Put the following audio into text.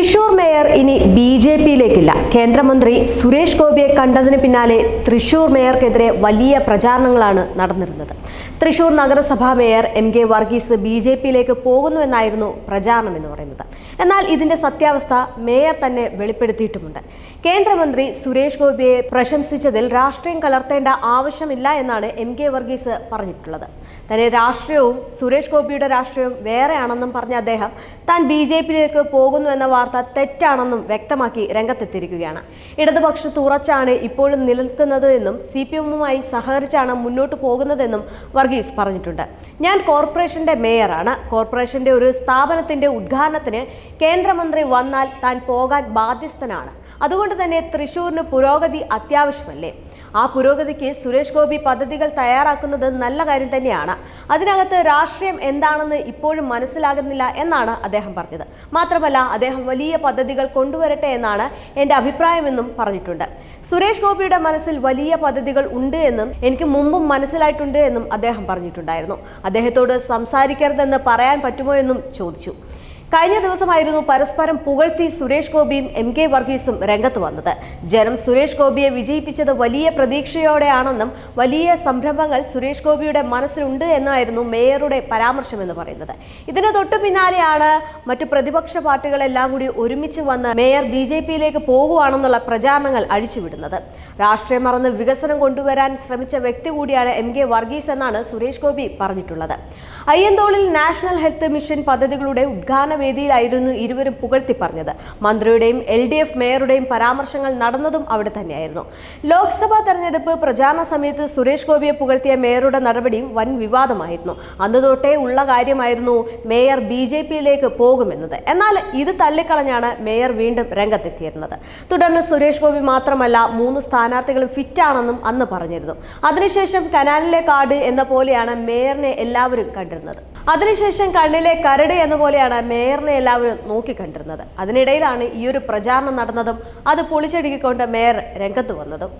Thrissur mayor ഇനി B J പിയിലേക്കില്ല. കേന്ദ്രമന്ത്രി സുരേഷ് ഗോപിയെ കണ്ടതിന് പിന്നാലെ തൃശൂർ മേയർക്കെതിരെ വലിയ പ്രചാരണങ്ങളാണ് നടന്നിരുന്നത്. തൃശൂർ നഗരസഭാ mayor M K Varghese B J പിയിലേക്ക് പോകുന്നുവെന്നായിരുന്നു പ്രചാരണം എന്ന് പറയുന്നത്. എന്നാൽ ഇതിന്റെ സത്യാവസ്ഥ മേയർ തന്നെ വെളിപ്പെടുത്തിയിട്ടുമുണ്ട്. കേന്ദ്രമന്ത്രി സുരേഷ് ഗോപിയെ പ്രശംസിച്ചതിൽ രാഷ്ട്രീയം കലർത്തേണ്ട ആവശ്യമില്ല എന്നാണ് എം കെ വർഗീസ് പറഞ്ഞിട്ടുള്ളത്. തന്നെ രാഷ്ട്രീയവും സുരേഷ് ഗോപിയുടെ രാഷ്ട്രീയവും വേറെയാണെന്നും പറഞ്ഞ അദ്ദേഹം താൻ ബി ജെ പിയിലേക്ക് പോകുന്നു എന്ന വാർത്ത തെറ്റാണെന്നും വ്യക്തമാക്കി രംഗത്തെത്തിയിരിക്കുകയാണ്. ഇടതുപക്ഷത്ത് ഉറച്ചാണ് ഇപ്പോഴും നിലനിൽക്കുന്നത് എന്നും സി പി എമ്മുമായി സഹകരിച്ചാണ് മുന്നോട്ട് പോകുന്നതെന്നും വർഗീസ് പറഞ്ഞിട്ടുണ്ട്. ഞാൻ കോർപ്പറേഷന്റെ മേയറാണ്. കോർപ്പറേഷന്റെ ഒരു സ്ഥാപനത്തിന്റെ ഉദ്ഘാടനത്തിന് കേന്ദ്രമന്ത്രി വന്നാൽ താൻ പോകാൻ ബാധ്യസ്ഥനാണ്. അതുകൊണ്ട് തന്നെ തൃശൂരിന് പുരോഗതി അത്യാവശ്യമല്ലേ? ആ പുരോഗതിക്ക് സുരേഷ് ഗോപി പദ്ധതികൾ തയ്യാറാക്കുന്നത് നല്ല കാര്യം തന്നെയാണ്. അതിനകത്ത് രാഷ്ട്രീയം എന്താണെന്ന് ഇപ്പോഴും മനസ്സിലാകുന്നില്ല എന്നാണ് അദ്ദേഹം പറഞ്ഞത്. മാത്രമല്ല അദ്ദേഹം വലിയ പദ്ധതികൾ കൊണ്ടുവരട്ടെ എന്നാണ് എന്റെ അഭിപ്രായമെന്നും പറഞ്ഞിട്ടുണ്ട്. സുരേഷ് ഗോപിയുടെ മനസ്സിൽ വലിയ പദ്ധതികൾ ഉണ്ട് എന്നും എനിക്ക് മുമ്പും മനസ്സിലായിട്ടുണ്ട് എന്നും അദ്ദേഹം പറഞ്ഞിട്ടുണ്ടായിരുന്നു. അദ്ദേഹത്തോട് സംസാരിക്കരുതെന്ന് പറയാൻ പറ്റുമോ എന്നും ചോദിച്ചു. കഴിഞ്ഞ ദിവസമായിരുന്നു പരസ്പരം പുകഴ്ത്തി സുരേഷ് ഗോപിയും എം കെ വർഗീസും രംഗത്ത് വന്നത്. ജനം സുരേഷ് ഗോപിയെ വിജയിപ്പിച്ചത് വലിയ പ്രതീക്ഷയോടെയാണെന്നും വലിയ സംരംഭങ്ങൾ സുരേഷ് ഗോപിയുടെ മനസ്സിലുണ്ട് എന്നായിരുന്നു മേയറുടെ പരാമർശം എന്ന് പറയുന്നത്. ഇതിന് തൊട്ടു പിന്നാലെയാണ് മറ്റു പ്രതിപക്ഷ പാർട്ടികളെല്ലാം കൂടി ഒരുമിച്ച് വന്ന് മേയർ ബി ജെ പിയിലേക്ക് പോകുവാണെന്നുള്ള പ്രചാരണങ്ങൾ അഴിച്ചുവിടുന്നത്. രാഷ്ട്രീയം മറന്ന് വികസനം കൊണ്ടുവരാൻ ശ്രമിച്ച വ്യക്തി കൂടിയാണ് എം കെ വർഗീസ് എന്നാണ് സുരേഷ് ഗോപി പറഞ്ഞിട്ടുള്ളത്. അയ്യന്തോളിൽ നാഷണൽ ഹെൽത്ത് മിഷൻ പദ്ധതികളുടെ ഉദ്ഘാടന വേദിയിലായിരുന്നു ഇരുവരും പുകഴ്ത്തി പറഞ്ഞത്. മന്ത്രിയുടെയും എൽ ഡി എഫ് മേയറുടെയും പരാമർശങ്ങൾ നടന്നതും അവിടെ തന്നെയായിരുന്നു. ലോക്സഭാ തെരഞ്ഞെടുപ്പ് പ്രചാരണ സമയത്ത് സുരേഷ് ഗോപിയെ പുകഴ്ത്തിയ മേയറുടെ നടപടിയും വൻ വിവാദമായിരുന്നു. അന്ന് തൊട്ടേ ഉള്ള കാര്യമായിരുന്നു മേയർ ബി ജെ പിയിലേക്ക് പോകുമെന്നത്. എന്നാൽ ഇത് തള്ളിക്കളഞ്ഞാണ് മേയർ വീണ്ടും രംഗത്തെത്തിയിരുന്നത്. തുടർന്ന് സുരേഷ് ഗോപി മാത്രമല്ല മൂന്ന് സ്ഥാനാർത്ഥികളും ഫിറ്റാണെന്നും അന്ന് പറഞ്ഞിരുന്നു. അതിനുശേഷം കനാലിലെ കാട് എന്ന പോലെയാണ് മേയറിനെ എല്ലാവരും കണ്ടിരുന്നത്. അതിനുശേഷം കണ്ണിലെ കരട് എന്ന പോലെയാണ് മേയറിനെ എല്ലാവരും നോക്കിക്കണ്ടിരുന്നത്. അതിനിടയിലാണ് ഈ ഒരു പ്രചാരണം നടന്നതും അത് പൊളിച്ചടുക്കിക്കൊണ്ട് മേയർ രംഗത്ത് വന്നതും.